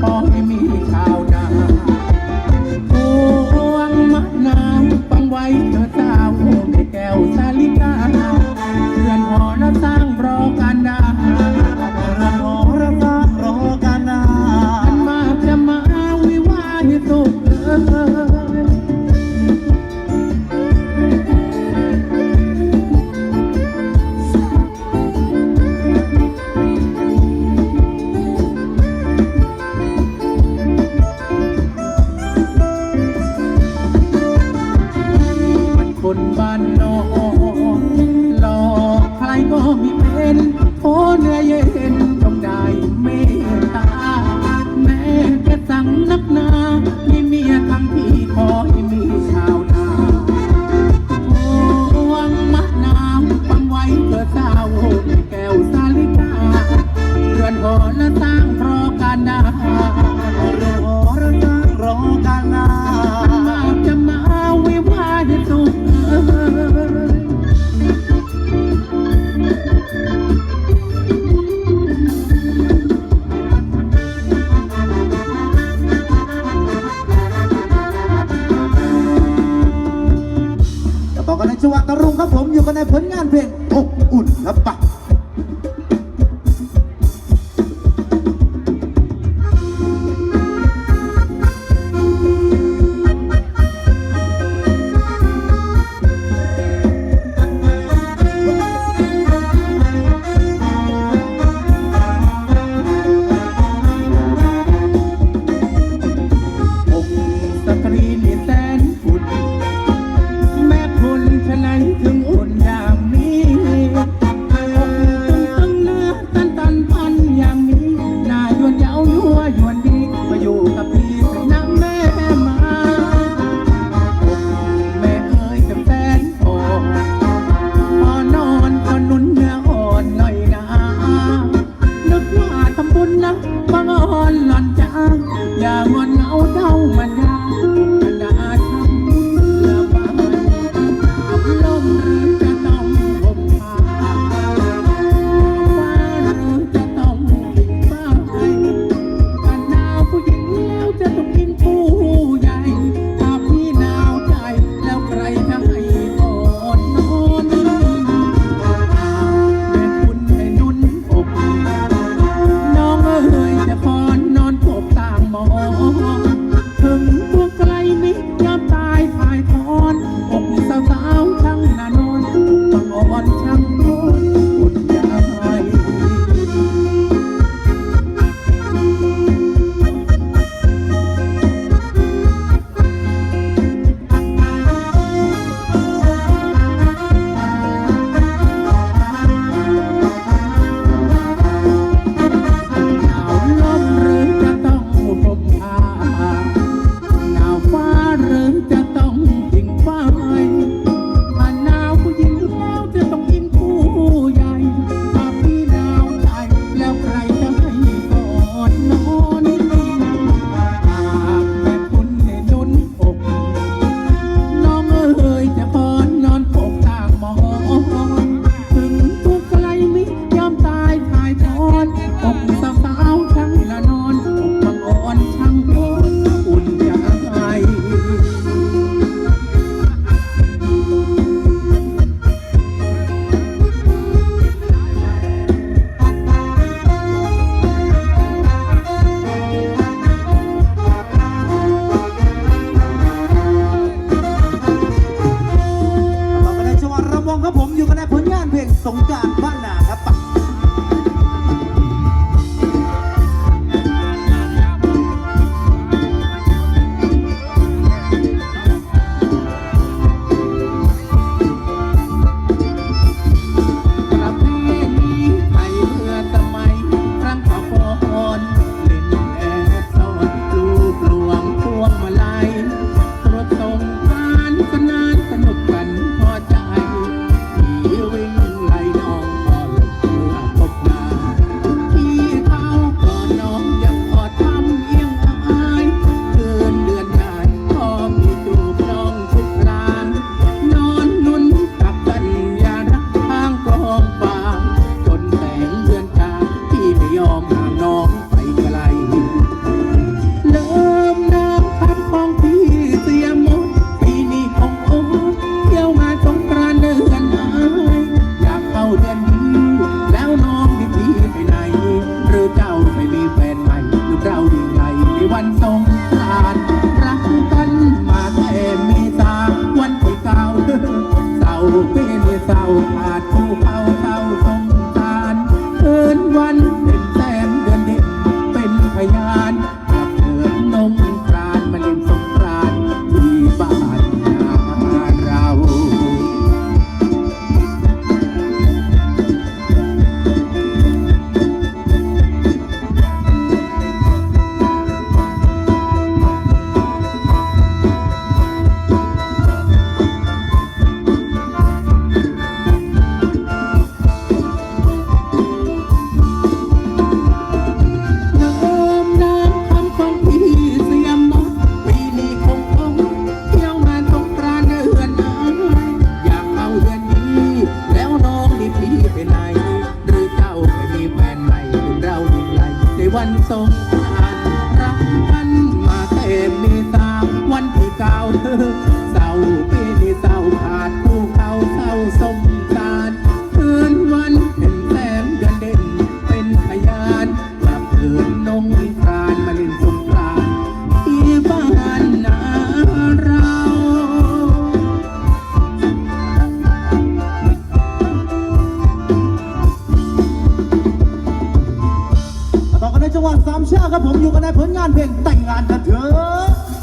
ขอให้มีชาวนา คนในผลงานเพลง สงกรานบ้าน มีแฟนใหม่หรือเราหรือในวันสง เพจังหวัดสามชาครับผมอยู่กันในผลงานเพลงแต่งงานกันเถอะ